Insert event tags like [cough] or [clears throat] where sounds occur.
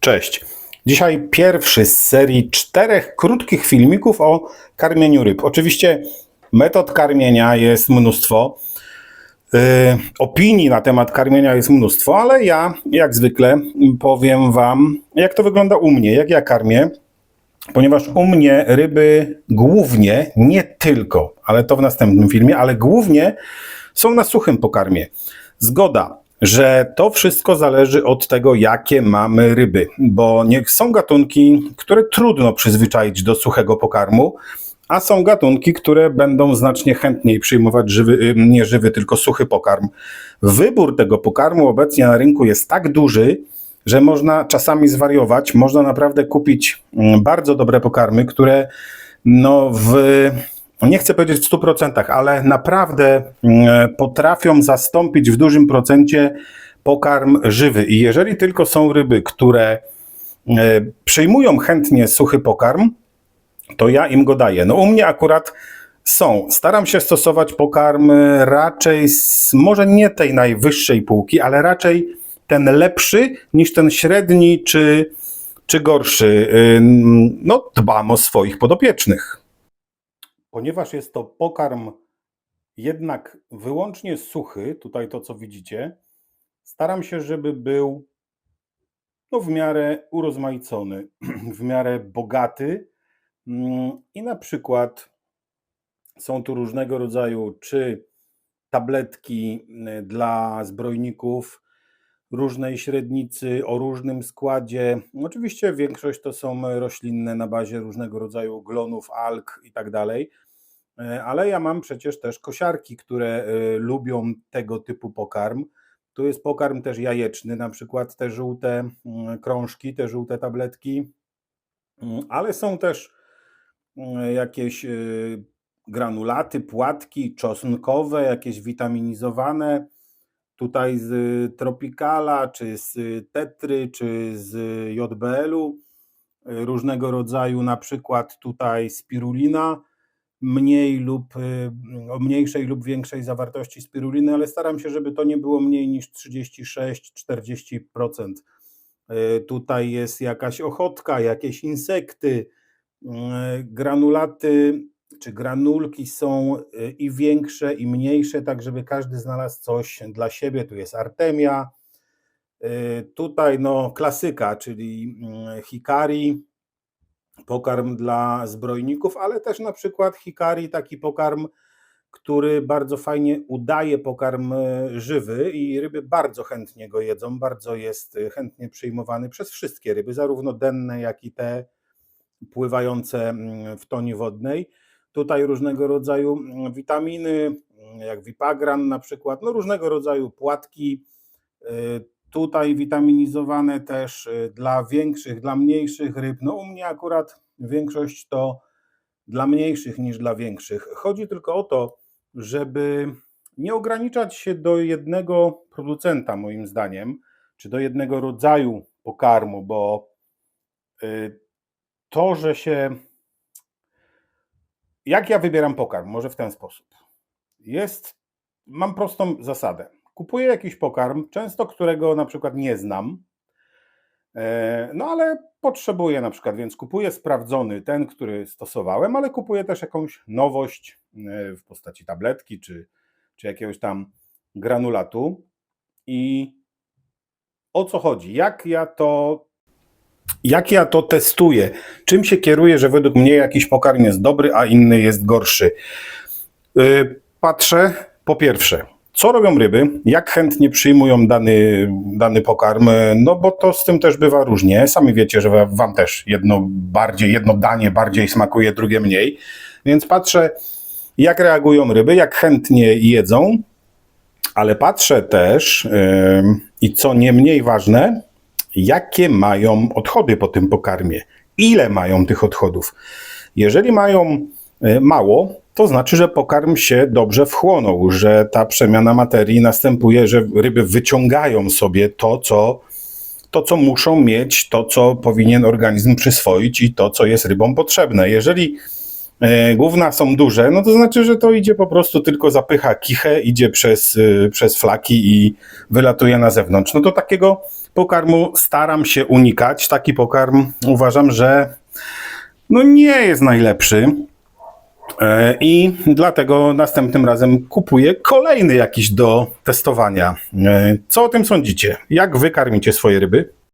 Cześć. Dzisiaj pierwszy z serii czterech krótkich filmików o karmieniu ryb. Oczywiście metod karmienia jest mnóstwo, yy, opinii na temat karmienia jest mnóstwo, ale ja jak zwykle powiem Wam, jak to wygląda u mnie, jak ja karmię, ponieważ u mnie ryby głównie, nie tylko, ale to w następnym filmie, ale głównie są na suchym pokarmie. Zgoda, że to wszystko zależy od tego, jakie mamy ryby, bo nie, są gatunki, które trudno przyzwyczaić do suchego pokarmu, a są gatunki, które będą znacznie chętniej przyjmować żywy, y, nie żywy, tylko suchy pokarm. Wybór tego pokarmu obecnie na rynku jest tak duży, że można czasami zwariować, można naprawdę kupić mm, bardzo dobre pokarmy, które no w nie chcę powiedzieć w 100%, ale naprawdę mm, potrafią zastąpić w dużym procencie pokarm żywy. I jeżeli tylko są ryby, które e, przyjmują chętnie suchy pokarm, to ja im go daję. No u mnie akurat są. Staram się stosować pokarm raczej z może nie tej najwyższej półki, ale raczej ten lepszy niż ten średni czy, czy gorszy. No dbam o swoich podopiecznych. Ponieważ jest to pokarm jednak wyłącznie suchy, tutaj to co widzicie, staram się, żeby był no, w miarę urozmaicony, [clears throat] w miarę bogaty. Mm, i na przykład są tu różnego rodzaju czy tabletki y, dla zbrojników różnej średnicy o różnym składzie. Oczywiście większość to są roślinne na bazie różnego rodzaju glonów, alg i tak dalej. E, Ale ja mam przecież też kosiarki, które y, lubią tego typu pokarm. Tu jest pokarm też jajeczny, na przykład te żółte mm, krążki, te żółte tabletki, Mm, ale są też mm, jakieś granulaty, płatki czosnkowe, jakieś witaminizowane. Tutaj z Tropicala, czy z Tetry, czy z JBL-u. y, Różnego rodzaju, na przykład tutaj spirulina, mniej lub y, o mniejszej lub większej zawartości spiruliny, ale staram się, żeby to nie było mniej niż 36-40%. Y, Tutaj jest jakaś ochotka, jakieś insekty, y, granulaty czy granulki są y, i większe, i mniejsze, tak żeby każdy znalazł coś dla siebie. Tu jest artemia, y, tutaj no klasyka, czyli mm, hikari, pokarm dla zbrojników, ale też na przykład hikari, taki pokarm, który bardzo fajnie udaje pokarm e, żywy i ryby bardzo chętnie go jedzą, bardzo jest chętnie przyjmowany przez wszystkie ryby, zarówno denne, jak i te pływające mm, w toni wodnej. Tutaj różnego rodzaju mm, witaminy, mm, jak Vipagran na przykład, no różnego rodzaju płatki, e, tutaj witaminizowane też e, dla większych, dla mniejszych ryb. No u mnie akurat większość to dla mniejszych niż dla większych. Chodzi tylko o to, żeby nie ograniczać się do jednego producenta, moim zdaniem, czy do jednego rodzaju pokarmu, bo y, to, że się. Jak ja wybieram pokarm? Może w ten sposób. Jest. Mam prostą zasadę. Kupuję jakiś pokarm, często którego na przykład nie znam, e, no ale potrzebuję na przykład, więc kupuję sprawdzony, ten, który stosowałem, ale kupuję też jakąś nowość e, w postaci tabletki czy, czy jakiegoś tam granulatu. I o co chodzi? Jak ja to jak ja to testuję? Czym się kieruję, że według mnie jakiś pokarm jest dobry, a inny jest gorszy? Yy, Patrzę po pierwsze, co robią ryby, jak chętnie przyjmują dany, dany pokarm, no bo to z tym też bywa różnie. Sami wiecie, że wa- wam też jedno bardziej, jedno danie bardziej smakuje, drugie mniej. Więc patrzę, jak reagują ryby, jak chętnie jedzą, ale patrzę też ym, i co nie mniej ważne, jakie mają odchody po tym pokarmie, ile mają tych odchodów. Jeżeli mają y, mało, to znaczy, że pokarm się dobrze wchłonął, że ta przemiana materii następuje, że ryby wyciągają sobie to, co, to, co muszą mieć, to, co powinien organizm przyswoić i to, co jest rybom potrzebne. Jeżeli e, główna są duże, no to znaczy, że to idzie po prostu tylko zapycha kichę, idzie przez, y, przez flaki i wylatuje na zewnątrz. No to takiego pokarmu staram się unikać. Taki pokarm uważam, że no nie jest najlepszy. E, I dlatego następnym razem kupuję kolejny jakiś do testowania. E, Co o tym sądzicie? Jak wy karmicie swoje ryby?